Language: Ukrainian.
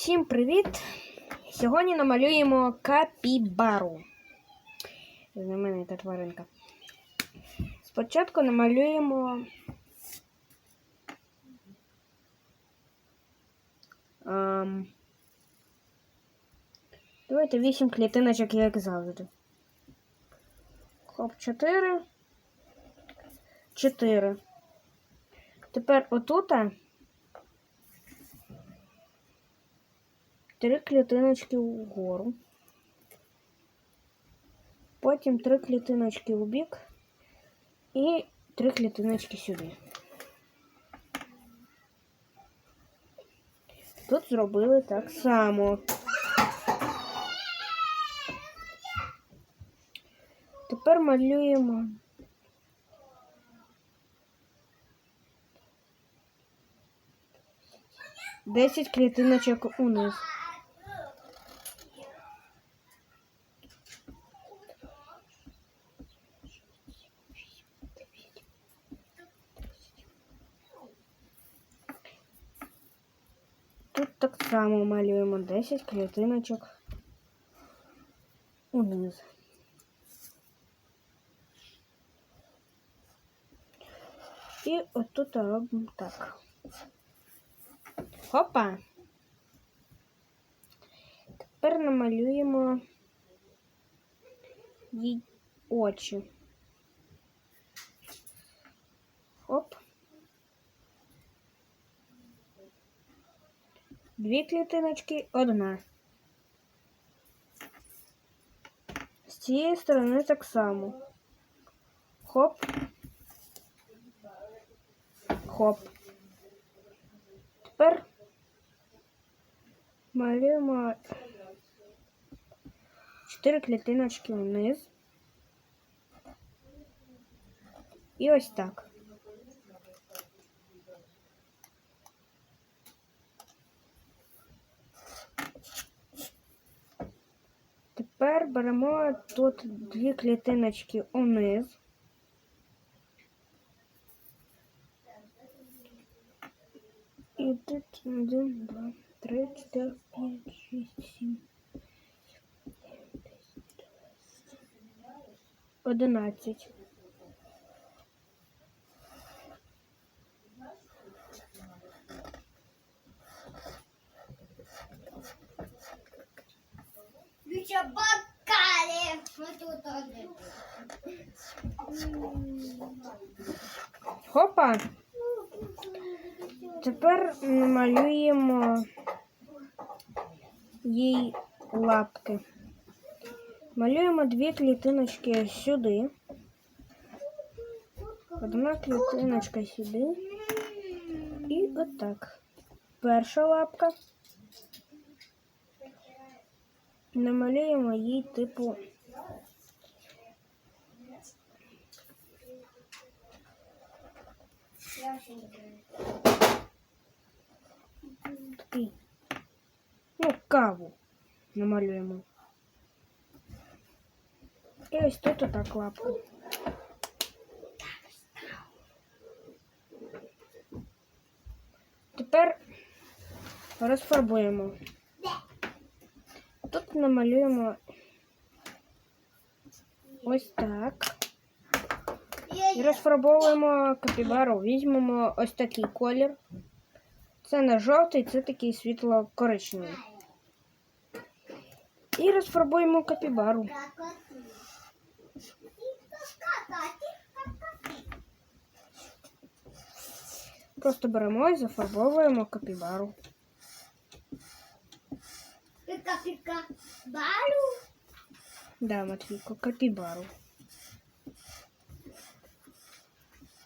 Всім привіт! Сьогодні намалюємо капібару. Знаменита тваринка. Спочатку намалюємо ем, давайте 8 клітиночок, як завжди. Хоп, 4. 4. Тепер отута. Три клітиночки вгору. Потім три клітиночки у бік і три клітиночки сюди. Тут зробили так само. Тепер малюємо. Десять клітиночок униз. Тут так само малюємо 10 клітиночок униз. І отут робимо так. Хопа. Тепер намалюємо їй очі. Хоп. Дві клітиночки, одна. З цієї сторони так само. Хоп. Хоп. Тепер малюємо чотири клітиночки вниз. І ось так. Тепер беремо тут дві клітиночки униз. І тут один, два, три, чотири, п'ять, шість, сім. Одинадцять. Включа бакалі. Ось тут один. Хопа. Тепер намалюємо їй лапки. Малюємо дві клітиночки сюди. Одна клітиночка сюди. І отак. Перша лапка. Намалюємо їй типу. такий. Ну, каву намалюємо. І ось тут отак лапка. Тепер розфарбуємо. Тут намалюємо ось так. Розфарбовуємо капібару. Візьмемо ось такий колір. Це не жовтий, це такий світло-коричневий. І розфарбуємо капібару. Просто беремо і зафарбовуємо капібару. Піка-піка. Бару. Да, Матвійко, капібару.